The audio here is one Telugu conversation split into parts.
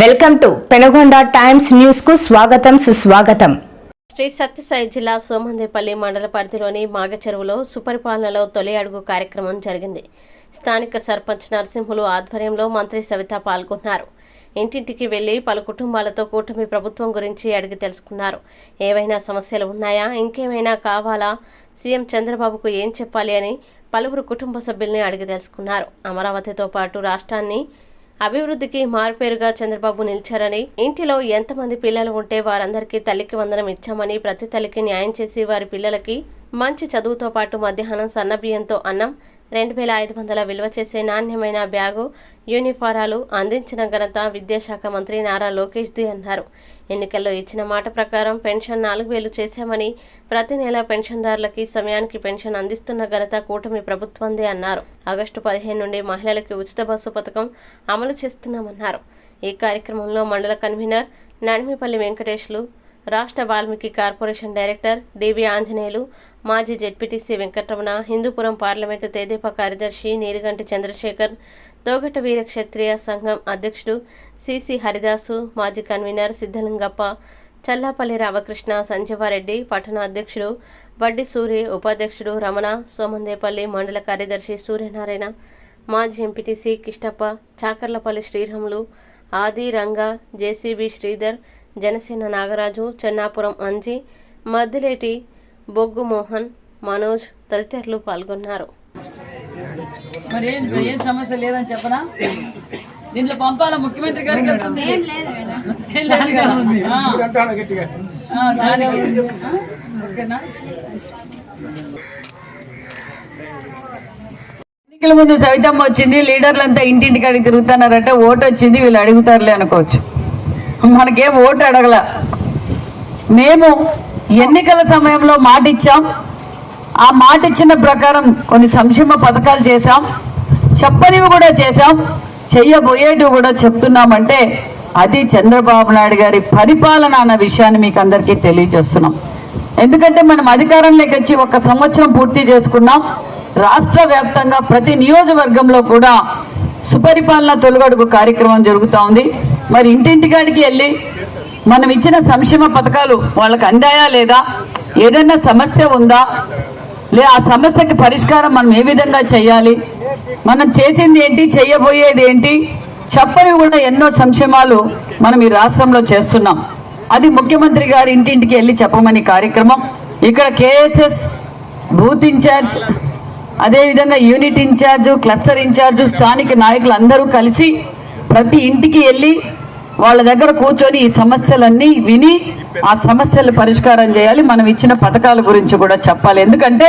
వెల్కమ్ టు పెనగొండ టైమ్స్ న్యూస్కు స్వాగతం సుస్వాగతం. శ్రీ సత్యసాయి జిల్లా సోమందేపల్లి మండల పరిధిలోని మాగచెరువులో సుపరిపాలనలో తొలి అడుగు కార్యక్రమం జరిగింది. స్థానిక సర్పంచ్ నరసింహులు ఆధ్వర్యంలో మంత్రి సవిత పాల్గొన్నారు. ఇంటింటికి వెళ్ళి పలు కుటుంబాలతో కూటమి ప్రభుత్వం గురించి అడిగి తెలుసుకున్నారు. ఏవైనా సమస్యలు ఉన్నాయా? ఇంకేమైనా కావాలా? సీఎం చంద్రబాబుకు ఏం చెప్పాలి అని పలువురు కుటుంబ సభ్యుల్ని అడిగి తెలుసుకున్నారు. అమరావతితో పాటు రాష్ట్రాన్ని అభివృద్ధికి మారుపేరుగా చంద్రబాబు నిలిచారని ఇంటిలో ఎంతమంది పిల్లలు ఉంటే వారందరికీ తల్లికి వందనం ఇచ్చామని ప్రతి తల్లికి న్యాయం చేసి వారి పిల్లలకి మంచి చదువుతో పాటు మధ్యాహ్నం సన్నబియ్యంతో అన్నం రెండు వేల ఐదు వందల విలువ చేసే నాణ్యమైన బ్యాగు యూనిఫారాలు అందించిన ఘనత విద్యాశాఖ మంత్రి నారా లోకేష్ది అన్నారు. ఎన్నికల్లో ఇచ్చిన మాట ప్రకారం పెన్షన్ నాలుగు వేలు చేశామని ప్రతి నెల పెన్షన్దారులకి సమయానికి పెన్షన్ అందిస్తున్న ఘనత కూటమి ప్రభుత్వందే అన్నారు. ఆగస్టు పదిహేను నుండి మహిళలకి ఉచిత బస్సు పథకం అమలు చేస్తున్నామన్నారు. ఈ కార్యక్రమంలో మండల కన్వీనర్ నడిమిపల్లి వెంకటేష్లు రాష్ట్ర వాల్మీకి కార్పొరేషన్ డైరెక్టర్ డివి ఆంజనేయులు మాజీ జెడ్పీటీసీ వెంకటరమణ హిందూపురం పార్లమెంటు తెదేపా కార్యదర్శి నీరుగంటి చంద్రశేఖర్ తోగట వీర క్షత్రియ సంఘం అధ్యక్షుడు సిసి హరిదాసు మాజీ కన్వీనర్ సిద్ధలింగప్ప చల్లాపల్లి రామకృష్ణ సంజీవారెడ్డి పట్టణ అధ్యక్షుడు బడ్డి సూరి ఉపాధ్యక్షుడు రమణ సోమందేపల్లి మండల కార్యదర్శి సూర్యనారాయణ మాజీ ఎంపీటీసీ కిష్టప్ప చాకర్లపల్లి శ్రీరాములు ఆది రంగ జేసీబీ శ్రీధర్ జనసేన నాగరాజు చెన్నాపురం అంజి మద్దిలేటి బొగ్గు మోహన్ మనోజ్ తదితరులు పాల్గొన్నారు. మరి ఏం ఏం సమస్య లేదని చెప్పనా? దీంట్లో పంపాలా ముఖ్యమంత్రి గారికి ఎన్నికల ముందు సవితమ్మ వచ్చింది లీడర్లంతా ఇంటింటికి అడిగి తిరుగుతున్నారంటే ఓటు వచ్చింది వీళ్ళు అడుగుతారులే అనుకోవచ్చు. మనకేం ఓటు అడగల. మేము ఎన్నికల సమయంలో మాట ఇచ్చాం ఆ మాట ఇచ్చిన ప్రకారం కొన్ని సంక్షేమ పథకాలు చేశాం. చెప్పనివి కూడా చేశాం. చెయ్యబోయేటివి కూడా చెప్తున్నామంటే అది చంద్రబాబు నాయుడు గారి పరిపాలన అన్న విషయాన్ని మీకు అందరికీ తెలియజేస్తున్నాం. ఎందుకంటే మనం అధికారంలోకి వచ్చి ఒక సంవత్సరం పూర్తి చేసుకున్నాం. రాష్ట్ర వ్యాప్తంగా ప్రతి నియోజకవర్గంలో కూడా సుపరిపాలన తొలగడుగు కార్యక్రమం జరుగుతూ ఉంది. మరి ఇంటింటికాడికి వెళ్ళి మనం ఇచ్చిన సంక్షేమ పథకాలు వాళ్ళకి అందాయా లేదా? ఏదైనా సమస్య ఉందా? లే ఆ సమస్యకి పరిష్కారం మనం ఏ విధంగా చేయాలి? మనం చేసింది ఏంటి? చేయబోయేది ఏంటి? చెప్పని కూడా ఎన్నో సంక్షేమాలు మనం ఈ రాష్ట్రంలో చేస్తున్నాం. అది ముఖ్యమంత్రి గారి ఇంటింటికి వెళ్ళి చెప్పమని కార్యక్రమం. ఇక్కడ కేఎస్ఎస్ బూత్ ఇన్ఛార్జ్ అదేవిధంగా unit in charge cluster in charge స్థానిక నాయకులు అందరూ కలిసి ప్రతి ఇంటికి వెళ్ళి వాళ్ళ దగ్గర కూర్చొని ఈ సమస్యలన్నీ విని ఆ సమస్యలు పరిష్కారం చేయాలి. మనం ఇచ్చిన పథకాల గురించి కూడా చెప్పాలి. ఎందుకంటే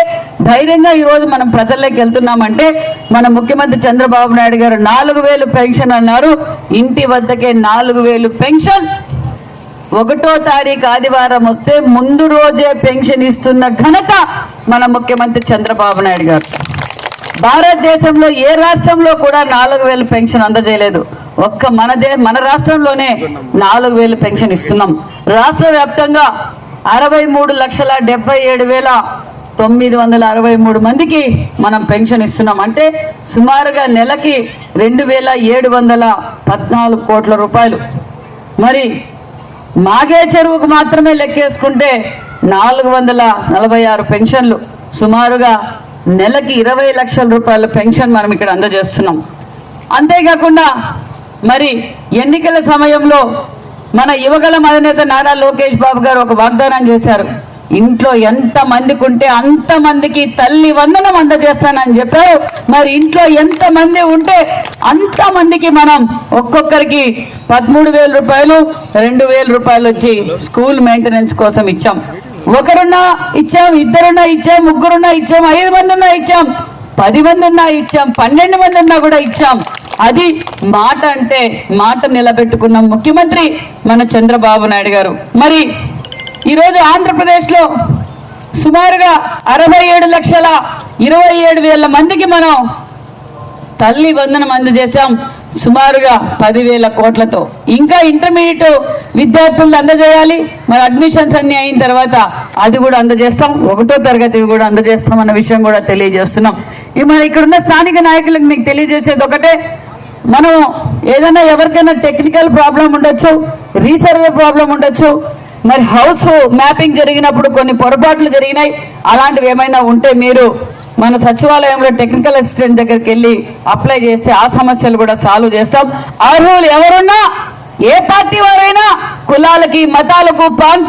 ధైర్యంగా ఈరోజు మనం ప్రజల్లోకి వెళ్తున్నామంటే మన ముఖ్యమంత్రి చంద్రబాబు నాయుడు గారు నాలుగు వేలు పెన్షన్ అన్నారు. ఇంటి వద్దకే నాలుగు వేలు పెన్షన్. ఒకటో తారీఖు ఆదివారం వస్తే ముందు రోజే పెన్షన్ ఇస్తున్న ఘనత మన ముఖ్యమంత్రి చంద్రబాబు నాయుడు గారు. భారతదేశంలో ఏ రాష్ట్రంలో కూడా నాలుగు వేలు పెన్షన్ అందజేయలేదు. ఒక్క మన దే మన రాష్ట్రంలోనే నాలుగు వేలు పెన్షన్ ఇస్తున్నాం. రాష్ట్ర వ్యాప్తంగా అరవై మూడు లక్షల డెబ్బై ఏడు వేల తొమ్మిది వందల అరవై మూడు మందికి మనం పెన్షన్ ఇస్తున్నాం. అంటే సుమారుగా నెలకి రెండు వేల ఏడు వందల పద్నాలుగు కోట్ల రూపాయలు. మరి మాగే చెరువుకు మాత్రమే లెక్కేసుకుంటే నాలుగు వందల నలభై ఆరు పెన్షన్లు. సుమారుగా నెలకి ఇరవై లక్షల రూపాయల పెన్షన్ మనం ఇక్కడ అందజేస్తున్నాం. అంతేకాకుండా మరి ఎన్నికల సమయంలో మన యువగల అధినేత నారా లోకేష్ బాబు గారు ఒక వాగ్దానం చేశారు. ఇంట్లో ఎంత మందికి ఉంటే అంత మందికి తల్లి వందనం అందజేస్తానని చెప్పారు. మరి ఇంట్లో ఎంత మంది ఉంటే అంత మందికి మనం ఒక్కొక్కరికి పదమూడు వేల రూపాయలు రెండు వేల రూపాయలు వచ్చి స్కూల్ మెయింటెనెన్స్ కోసం ఇచ్చాం. ఒకరున్నా ఇచ్చాం ఇద్దరున్నా ఇచ్చాం ముగ్గురున్నా ఇచ్చాం ఐదు మంది ఉన్నా ఇచ్చాం పది మంది ఉన్నా ఇచ్చాం పన్నెండు మంది ఉన్నా కూడా ఇచ్చాం. అది మాట అంటే మాట నిలబెట్టుకున్న ముఖ్యమంత్రి మన చంద్రబాబు నాయుడు గారు. మరి ఈరోజు ఆంధ్రప్రదేశ్లో సుమారుగా అరవై ఏడు లక్షల ఇరవై ఏడు వేల మందికి మనం తల్లి వందనం అందజేశాం. సుమారుగా పదివేల కోట్లతో. ఇంకా ఇంటర్మీడియట్ విద్యార్థులను అందజేయాలి. మరి అడ్మిషన్స్ అన్ని అయిన తర్వాత అది కూడా అందజేస్తాం. ఒకటో తరగతి కూడా అందజేస్తాం అన్న విషయం కూడా తెలియజేస్తున్నాం. మరి మరి ఇక్కడున్న స్థానిక నాయకులకు మీకు తెలియజేసేది ఒకటే. మనం ఏదైనా ఎవరికైనా టెక్నికల్ ప్రాబ్లం ఉండొచ్చు రీసర్వే ప్రాబ్లం ఉండొచ్చు. మరి హౌస్ మ్యాపింగ్ జరిగినప్పుడు కొన్ని పొరపాట్లు జరిగినాయి. అలాంటివి ఏమైనా ఉంటే మీరు మన సచివాలయంలో టెక్నికల్ అసిస్టెంట్ దగ్గరికి వెళ్ళి అప్లై చేస్తే ఆ సమస్యలు కూడా సాల్వ్ చేస్తాం. అర్హులు ఎవరున్నా ఏ పార్టీ వారైనా కులాలకి మతాలకు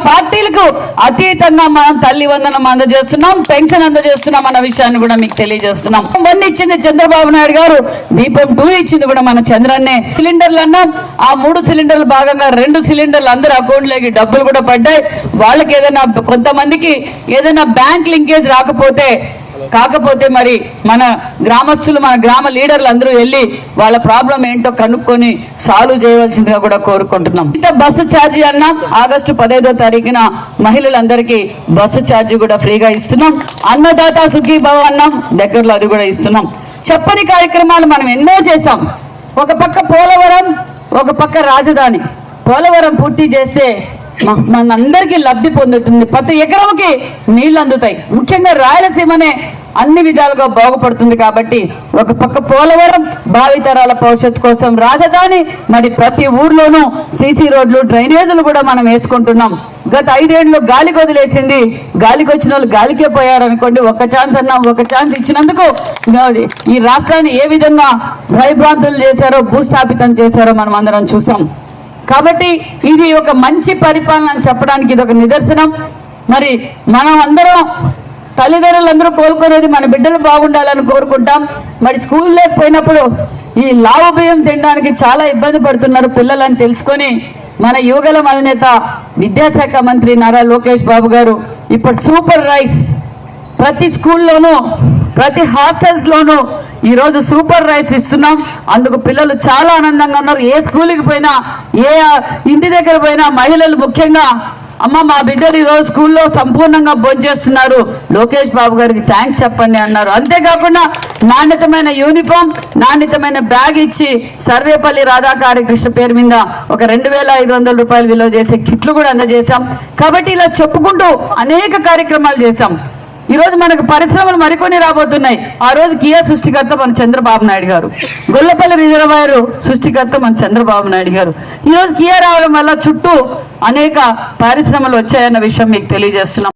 పార్టీలకు అతీతంగా మనం తల్లి వందనం అందజేస్తున్నాం పెన్షన్ అందజేస్తున్నాం అన్న విషయాన్ని కూడా మీకు తెలియజేస్తున్నాం. వన్ ఇచ్చింది చంద్రబాబు నాయుడు గారు దీపం టూ ఇచ్చింది కూడా మన చంద్రన్నే. సిలిండర్లు అన్నాం. ఆ మూడు సిలిండర్లు భాగంగా రెండు సిలిండర్లు అందరి అకౌంట్లోకి డబ్బులు కూడా పడ్డాయి. వాళ్ళకి ఏదైనా కొంతమందికి ఏదైనా బ్యాంక్ లింకేజ్ రాకపోతే కాకపోతే మరి మన గ్రామస్తులు మన గ్రామ లీడర్లు అందరూ వెళ్ళి వాళ్ళ ప్రాబ్లం ఏంటో కనుక్కొని సాల్వ్ చేయవలసిందిగా కూడా కోరుకుంటున్నాం. ఇంత బస్సు ఛార్జీ అన్న ఆగస్టు పదహైదో తారీఖున మహిళలందరికీ బస్సు ఛార్జీ కూడా ఫ్రీగా ఇస్తున్నాం. అన్నదాత సుఖీభావ అన్నాం దగ్గరలో అది కూడా ఇస్తున్నాం. చెప్పని కార్యక్రమాలు మనం ఎన్నో చేశాం. ఒక పక్క పోలవరం ఒక పక్క రాజధాని. పోలవరం పూర్తి చేస్తే మనందరికీ లబ్ధి పొందుతుంది. ప్రతి ఎకరంకి నీళ్ళు అందుతాయి. ముఖ్యంగా రాయలసీమనే అన్ని విధాలుగా బాగుపడుతుంది కాబట్టి ఒక పక్క పోలవరం భావితరాల భవిష్యత్తు కోసం రాజధాని మరి ప్రతి ఊర్లోనూ సీసీ రోడ్లు డ్రైనేజీలు కూడా మనం వేసుకుంటున్నాం. గత ఐదేళ్ళు గాలికి వదిలేసింది గాలికి వచ్చిన వాళ్ళు గాలికే పోయారనుకోండి ఒక ఛాన్స్ అన్నా ఒక ఛాన్స్ ఇచ్చినందుకు ఈ రాష్ట్రాన్ని ఏ విధంగా భయభ్రాంతులు చేశారో భూస్థాపితం చేశారో మనం అందరం చూసాం. కాబట్టి ఇది ఒక మంచి పరిపాలన అని చెప్పడానికి ఇది ఒక నిదర్శనం. మరి మనం అందరం తల్లిదండ్రులందరూ కోరుకునేది మన బిడ్డలు బాగుండాలని కోరుకుంటాం. మరి స్కూల్ లేకపోయినప్పుడు ఈ లావు బియ్యం తినడానికి చాలా ఇబ్బంది పడుతున్నారు పిల్లలని తెలుసుకొని మన యువగలం అధినేత విద్యాశాఖ మంత్రి నారా లోకేష్ బాబు గారు ఇప్పుడు సూపర్ రైస్ ప్రతి స్కూల్లోనూ ప్రతి హాస్టల్స్ లోనూ సూపర్ రైస్ ఇస్తున్నాం. అందుకు పిల్లలు చాలా ఆనందంగా ఉన్నారు. ఏ స్కూల్కి పోయినా ఏ ఇంటి దగ్గర పోయినా మహిళలు ముఖ్యంగా అమ్మ మా బిడ్డలు ఈరోజు స్కూల్లో సంపూర్ణంగా భోంచేస్తున్నారు. లోకేష్ బాబు గారికి థ్యాంక్స్ చెప్పండి అన్నారు. అంతేకాకుండా నాణ్యతమైన యూనిఫామ్ నాణ్యతమైన బ్యాగ్ ఇచ్చి సర్వేపల్లి రాధాకార్యకృష్ణ పేరు మీద ఒక రెండు వేల ఐదు వందల రూపాయలు విలువ చేసే కిట్లు కూడా అందజేశాం. కాబట్టి ఇలా చెప్పుకుంటూ అనేక కార్యక్రమాలు చేశాం. ఈరోజు మనకు పరిశ్రమలు మరికొన్ని రాబోతున్నాయి. ఆ రోజు కియా సృష్టికర్త మన చంద్రబాబు నాయుడు గారు. గొల్లపల్లి రిజర్వాయర్ సృష్టికర్త మన చంద్రబాబు నాయుడు గారు. ఈరోజు కియా రావడం వల్ల చుట్టూ అనేక పరిశ్రమలు వచ్చాయన్న విషయం మీకు తెలియజేస్తున్నాం.